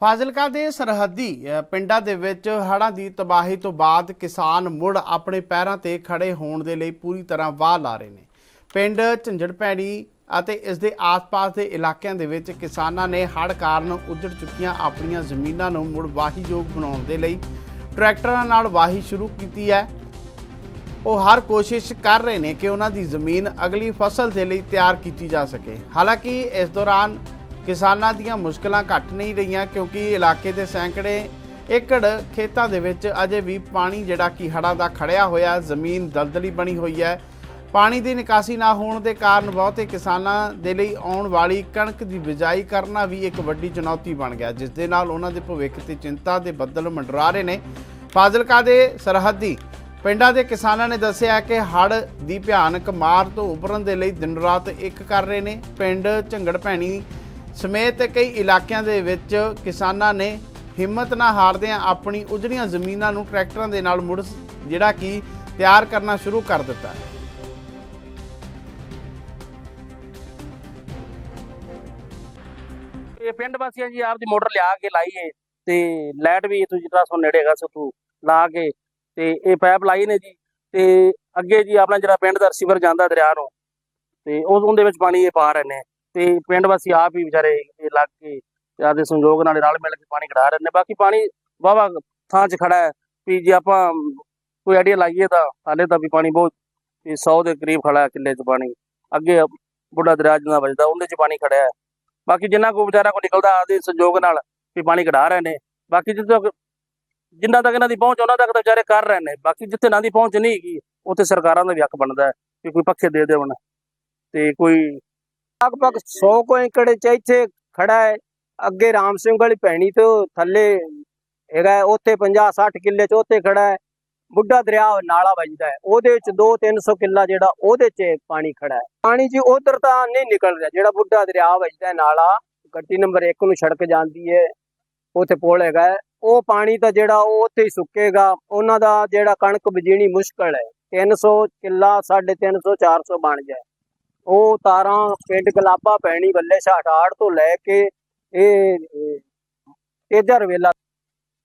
ਫਾਜ਼ਿਲਕਾ ਦੇ ਸਰਹੱਦੀ ਪਿੰਡਾਂ ਦੇ ਵਿੱਚ ਹੜ੍ਹਾਂ ਦੀ ਤਬਾਹੀ ਤੋਂ ਬਾਅਦ ਕਿਸਾਨ ਮੁੜ ਆਪਣੇ ਪੈਰਾਂ ਤੇ ਖੜੇ ਹੋਣ ਦੇ ਲਈ ਪੂਰੀ ਤਰ੍ਹਾਂ ਵਾਹ ਲਾ ਰਹੇ ਨੇ। ਪਿੰਡ ਝੰਜੜ ਪੈੜੀ ਅਤੇ ਇਸ ਦੇ ਆਸ-ਪਾਸ ਦੇ ਇਲਾਕਿਆਂ ਦੇ ਵਿੱਚ ਕਿਸਾਨਾਂ ਨੇ ਹੜ੍ਹ ਕਾਰਨ ਉੱਜੜ ਚੁੱਕੀਆਂ ਆਪਣੀਆਂ ਜ਼ਮੀਨਾਂ ਨੂੰ ਮੁੜ ਵਾਹੀਯੋਗ ਬਣਾਉਣ ਦੇ ਲਈ ਟਰੈਕਟਰਾਂ ਨਾਲ ਵਾਹੀ ਸ਼ੁਰੂ ਕੀਤੀ ਹੈ। ਉਹ ਹਰ ਕੋਸ਼ਿਸ਼ ਕਰ ਰਹੇ ਨੇ ਕਿ ਉਹਨਾਂ ਦੀ ਜ਼ਮੀਨ ਅਗਲੀ ਫਸਲ ਦੇ ਲਈ ਤਿਆਰ ਕੀਤੀ ਜਾ ਸਕੇ। ਹਾਲਾਂਕਿ ਇਸ ਦੌਰਾਨ ਕਿਸਾਨਾਂ ਦੀਆਂ ਮੁਸ਼ਕਲਾਂ ਘੱਟ ਨਹੀਂ ਰਹੀਆਂ ਕਿਉਂਕਿ ਇਲਾਕੇ ਦੇ ਸੈਂਕੜੇ ਏਕੜ ਖੇਤਾਂ ਦੇ ਵਿੱਚ ਅਜੇ ਵੀ ਪਾਣੀ ਜਿਹੜਾ ਕਿ ਹੜ੍ਹਾਂ ਦਾ ਖੜਿਆ ਹੋਇਆ, ਜ਼ਮੀਨ ਦਲਦਲੀ ਬਣੀ ਹੋਈ ਹੈ। ਪਾਣੀ ਦੀ ਨਿਕਾਸੀ ਨਾ ਹੋਣ ਦੇ ਕਾਰਨ ਬਹੁਤੇ ਕਿਸਾਨਾਂ ਦੇ ਲਈ ਆਉਣ ਵਾਲੀ ਕਣਕ ਦੀ ਬਿਜਾਈ ਕਰਨਾ ਵੀ ਇੱਕ ਵੱਡੀ ਚੁਣੌਤੀ ਬਣ ਗਿਆ, ਜਿਸ ਦੇ ਨਾਲ ਉਹਨਾਂ ਦੇ ਭਵਿੱਖ ਤੇ ਚਿੰਤਾ ਦੇ ਬੱਦਲ ਮੰਡਰਾ ਰਹੇ ਨੇ। ਫਾਜ਼ਿਲਕਾ ਦੇ ਸਰਹੱਦੀ ਪਿੰਡਾਂ ਦੇ ਕਿਸਾਨਾਂ ਨੇ ਦੱਸਿਆ ਕਿ ਹੜ੍ਹ ਦੀ ਭਿਆਨਕ ਮਾਰ ਤੋਂ ਉਭਰਨ ਦੇ ਲਈ ਦਿਨ ਰਾਤ ਇੱਕ ਕਰ ਰਹੇ ਨੇ। ਪਿੰਡ ਝੰਗੜ ਭੈਣੀ ਸਮੇਤ ਕਈ ਇਲਾਕਿਆਂ ਦੇ ਵਿੱਚ ਕਿਸਾਨਾਂ ਨੇ ਹਿੰਮਤ ਨਾ ਹਾਰਦਿਆਂ ਆਪਣੀ ਉਜੜੀਆਂ ਜ਼ਮੀਨਾਂ ਨੂੰ ਟਰੈਕਟਰਾਂ ਦੇ ਨਾਲ ਮੁੜ ਜਿਹੜਾ ਕਿ ਤਿਆਰ ਕਰਨਾ ਸ਼ੁਰੂ ਕਰ ਦਿੱਤਾ ਹੈ। ਇਹ ਪਿੰਡ ਵਾਸੀਆਂ ਜੀ ਆਪਦੀ ਮੋਟਰ ਲਿਆ ਕੇ ਲਾਈਏ ਤੇ ਲਾਈਟ ਵੀ ਇਥੋਂ ਜਿਹੜਾ ਸੋ ਨੇੜੇ ਸੋ ਤੂੰ ਲਾ ਕੇ ਤੇ ਇਹ ਪਾਈਪ ਲਾਈ ਨੇ ਜੀ ਤੇ ਅੱਗੇ ਜੀ ਆਪਣਾ ਜਿਹੜਾ ਪਿੰਡ ਦਾ ਰਿਸੀਵਰ ਜਾਂਦਾ ਦਰਿਆ ਨੂੰ ਤੇ ਉਹ ਉਹਦੇ ਵਿੱਚ ਪਾਣੀ ਇਹ ਪਾ ਰਹੇ ਨੇ। ਤੇ ਪਿੰਡ ਵਾਸੀ ਆਪ ਹੀ ਵਿਚਾਰੇ ਲੱਗ ਕੇ ਆਪਦੇ ਸੰਯੋਗ ਨਾਲ ਰਲ ਮਿਲ ਕੇ ਪਾਣੀ ਕਢਾ ਰਹੇ ਨੇ। ਬਾਕੀ ਪਾਣੀ ਵਾਵਾ ਥਾਂ 'ਚ ਖੜਾ ਹੈ ਵੀ ਜੇ ਆਪਾਂ ਕੋਈ ਆਈਡੀਆ ਲਾਈਏ ਤਾਂ ਹਾਲੇ ਤਾਂ ਵੀ ਪਾਣੀ ਬਹੁਤ 100 ਦੇ ਕਰੀਬ ਖੜਾ ਹੈ ਕਿੱਲੇ 'ਚ ਪਾਣੀ। ਅੱਗੇ ਬੁੱਢਾ ਦਰਿਆ ਜਿੰਨਾ ਵੱਜਦਾ ਉਹਦੇ 'ਚ ਪਾਣੀ ਖੜਿਆ ਹੈ। ਬਾਕੀ ਜਿੰਨਾ ਕੋ ਵਿਚਾਰਾ ਕੋ ਨਿਕਲਦਾ ਆਦੇ ਸੰਯੋਗ ਨਾਲ ਵੀ ਪਾਣੀ ਕਢਾ ਰਹੇ ਨੇ। ਬਾਕੀ ਜਿੱਦੋਂ ਤੱਕ ਜਿੰਨਾ ਤੱਕ ਇਹਨਾਂ ਦੀ ਪਹੁੰਚ ਉਹਨਾਂ ਤੱਕ ਤਾਂ ਵਿਚਾਰੇ ਕਰ ਰਹੇ ਨੇ। ਬਾਕੀ ਜਿੱਥੇ ਇਹਨਾਂ ਦੀ ਪਹੁੰਚ ਨਹੀਂ ਹੈਗੀ, ਉੱਥੇ ਸਰਕਾਰਾਂ ਦਾ ਵੀ ਹੱਕ ਬਣਦਾ ਹੈ ਕਿ ਕੋਈ ਪੱਖੇ ਦੇ ਦੇਵਣ ਤੇ ਕੋਈ ਲਗਭਗ 100 ਕੋ ਏਕੜ ਚ ਇੱਥੇ ਖੜਾ ਹੈ। ਅੱਗੇ ਰਾਮ ਸਿੰਘ ਵਾਲੀ ਭੈਣੀ ਤੋਂ ਥੱਲੇ ਹੈਗਾ ਉੱਥੇ 50 60 ਕਿੱਲੇ ਚ ਉੱਥੇ ਖੜਾ ਹੈ। ਬੁੱਢਾ ਦਰਿਆ ਨਾਲਾ ਵੱਜਦਾ ਹੈ। ਉਹਦੇ ਵਿੱਚ 2 300 ਕਿੱਲਾ ਜਿਹੜਾ ਉਹਦੇ ਚ ਪਾਣੀ ਖੜਾ ਹੈ। ਪਾਣੀ ਜੀ ਉਧਰ ਤਾਂ ਨਹੀਂ ਨਿਕਲ ਰਿਹਾ। ਜਿਹੜਾ ਬੁੱਢਾ ਦਰਿਆ ਵੱਜਦਾ ਹੈ ਨਾਲਾ ਗੱਡੀ ਨੰਬਰ 1 ਨੂੰ ਸੜਕ ਜਾਂਦੀ ਹੈ। ਉੱਥੇ ਪੁਲ ਹੈਗਾ ਹੈ, ਉਹ ਪਾਣੀ ਤਾਂ ਜਿਹੜਾ ਉਹ ਉੱਥੇ ਹੀ ਸੁੱਕੇਗਾ। ਉਹਨਾਂ ਦਾ ਜਿਹੜਾ ਕਣਕ ਬੀਜਣੀ ਮੁਸ਼ਕਲ ਹੈ। 300 ਕਿੱਲਾ 350 400 ਬਣ ਜਾਏ। ਉਹ ਤਾਰਾਂ ਪਿੰਡ ਗਲਾਬਾ ਪੈਣੀ ਬੱਲੇ ਛਾਟਾੜ ਤੋਂ ਲੈ ਕੇ ਇਹ ਇਹ ਤੇਜਰ ਵੇਲਾ